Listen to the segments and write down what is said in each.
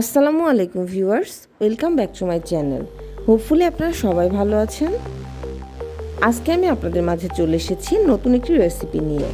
আসসালামু আলাইকুম viewers, welcome back to my channel. Hopefully আপনারা সবাই ভালো আছেন। আজকে আমি আপনাদের মাঝে চলে এসেছি নতুন একটি রেসিপি নিয়ে।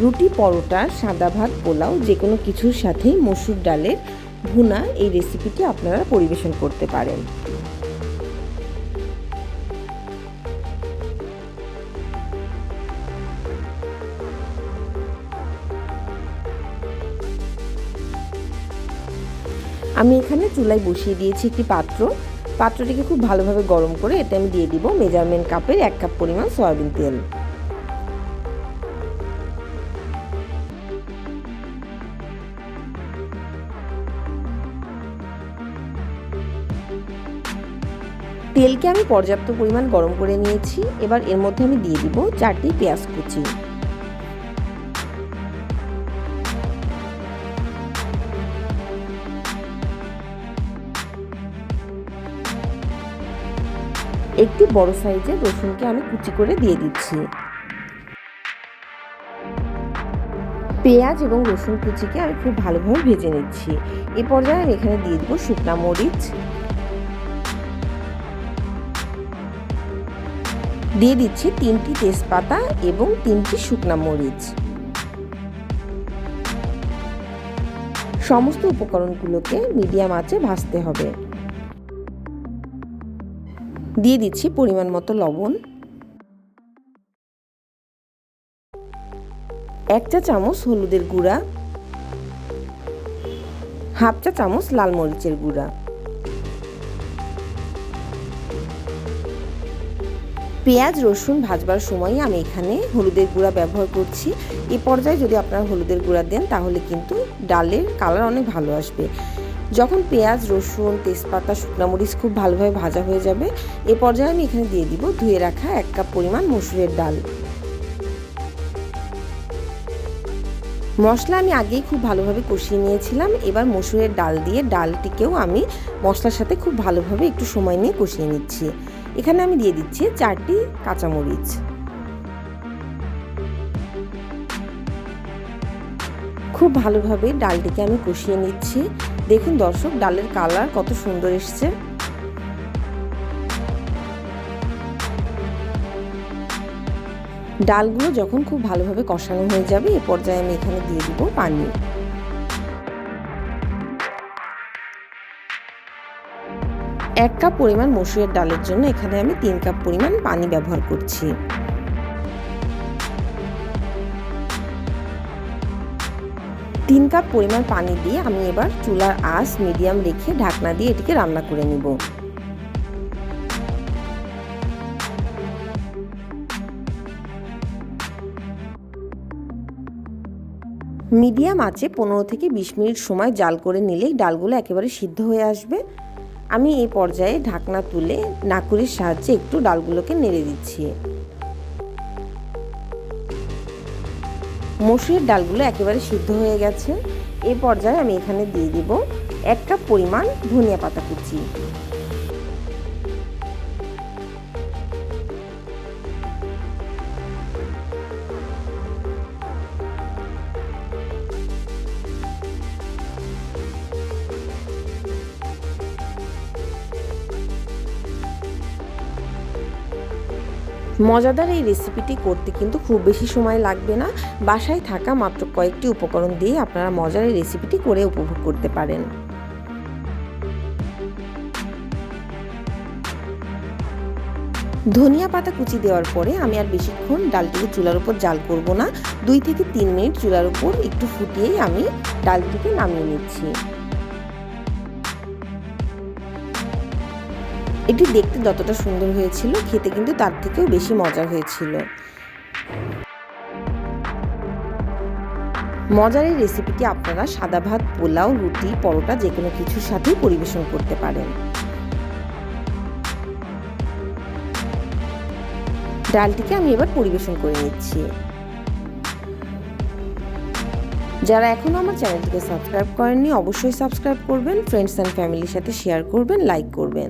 রুটি, পরোটা, সাদা ভাত, পোলাও যে কোনো কিছুর সাথেই মসুর ডালের ভুনা এই রেসিপিটি আপনারা পরিবেশন করতে পারেন। আমি এখানে চুলায় বসিয়ে দিয়েছি একটি পাত্র। পাত্রটিকে খুব ভালোভাবে গরম করে এতে আমি দিয়ে দিব মেজারমেন্ট কাপের এক কাপ পরিমাণ সয়াবিন তেল। তেলকে আমি পর্যাপ্ত পরিমাণ গরম করে নিয়েছি। এবার এর মধ্যে আমি দিয়ে দিব চারটি পেঁয়াজ কুচি। একটি বড় সাইজের রসুনকে আমি কুচি করে দিয়ে দিচ্ছি। পেঁয়াজ এবং রসুন কুচিকে আমি খুব ভালোভাবে ভেজে নিচ্ছি। এ পর্যায়ে আমি এখানে দিয়ে দেবো শুকনা মরিচ। দিয়ে দিচ্ছি তিনটি তেজপাতা এবং তিনটি শুকনা মরিচ। সমস্ত উপকরণগুলোকে মিডিয়াম আঁচে ভাজতে হবে। দিয়ে দিচ্ছি পরিমাণ মতো লবণ। এক চা চামচ হলুদের গুঁড়া। হাফ চা চামচ লাল মরিচের গুঁড়া। পেঁয়াজ, রসুন ভাজবার সময় আমি এখানে হলুদের গুঁড়া ব্যবহার করছি। এ পর্যায়ে যদি আপনারা হলুদের গুঁড়া দেন, তাহলে কিন্তু ডালের কালার অনেক ভালো আসবে। যখন পেঁয়াজ, রসুন, তেজপাতা, শুকনা মরিচ খুব ভালোভাবে ভাজা হয়ে যাবে, এ পর্যায়ে আমি এখানে দিয়ে দিব ধুয়ে রাখা এক কাপ পরিমাণ মসুরের ডাল। মশলা আমি আগেই খুব ভালোভাবে কষিয়ে নিয়েছিলাম, এবার মসুরের ডাল দিয়ে ডালটিকেও আমি মশলার সাথে খুব ভালোভাবে একটু সময় নিয়ে কষিয়ে নিচ্ছি। এখানে আমি দিয়ে দিচ্ছি চারটি কাঁচামরিচ। খুব ভালোভাবে ডালটিকে আমি কষিয়ে নিচ্ছি। দেখুন দর্শক, ডালের কালার কত সুন্দর এসছে। ডালগুলো যখন খুব ভালোভাবে কষানো হয়ে যাবে, এ পর্যায়ে আমি এখানে দিয়ে দিব পানি। এক কাপ পরিমাণ মসুরের ডালের জন্য এখানে আমি তিন কাপ পরিমাণ পানি ব্যবহার করছি। তিন কাপ পরিমাণ পানি দিয়ে আমি এবার চুলার আঁচ মিডিয়াম রেখে ঢাকনা দিয়ে এটিকে রান্না করে নিব। মিডিয়াম আঁচে পনেরো থেকে বিশ মিনিট সময় জাল করে নিলেই ডালগুলো একেবারে সিদ্ধ হয়ে আসবে। আমি এই পর্যায়ে ঢাকনা তুলে নাকুরের সাহায্যে একটু ডালগুলোকে নেড়ে দিচ্ছি। মসুরের ডালগুলো একেবারে সিদ্ধ হয়ে গেছে। এ পর্যায়ে আমি এখানে দিয়ে দিব একটা পরিমাণ ধনিয়া পাতা কুচি। মজাদার এই রেসিপিটি করতে কিন্তু খুব বেশি সময় লাগবে না। বাসায় থাকা মাত্র কয়েকটি উপকরণ দিয়ে আপনারা মজার এই রেসিপিটি করে উপভোগ করতে পারেন। ধনিয়া পাতা কুচি দেওয়ার পরে আমি আর বেশিক্ষণ ডালটিকে চুলার উপর জাল করব না। দুই থেকে তিন মিনিট চুলার উপর একটু ফুটিয়েই আমি ডালটিকে নামিয়ে নিচ্ছি। এটি দেখতে যতটা সুন্দর হয়েছিল, খেতে কিন্তু তার থেকেও বেশি মজার হয়েছিল। মজার এই রেসিপিটি আপনারা সাদা ভাত, পোলাও, রুটি, পরোটা যে কোনো কিছুর সাথেই পরিবেশন করতে পারেন। ডালটিকে আমি এবার পরিবেশন করে নিচ্ছি। যারা এখনও আমার চ্যানেলটিকে সাবস্ক্রাইব করেননি, অবশ্যই সাবস্ক্রাইব করবেন ফ্রেন্ডস অ্যান্ড ফ্যামিলির সাথে শেয়ার করবেন লাইক করবেন।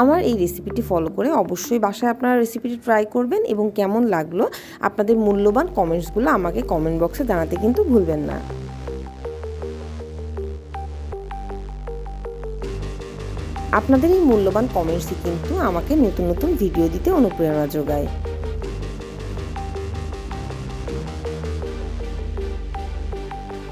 আমার এই রেসিপিটি ফলো করে অবশ্যই বাসায় আপনারা রেসিপিটি ট্রাই করবেন এবং কেমন লাগল আপনাদের মূল্যবান কমেন্টসগুলো আমাকে কমেন্ট বক্সে জানাতে কিন্তু ভুলবেন না। আপনাদের এই মূল্যবান কমেন্টসই কিন্তু আমাকে নতুন নতুন ভিডিও দিতে অনুপ্রেরণা যোগায়।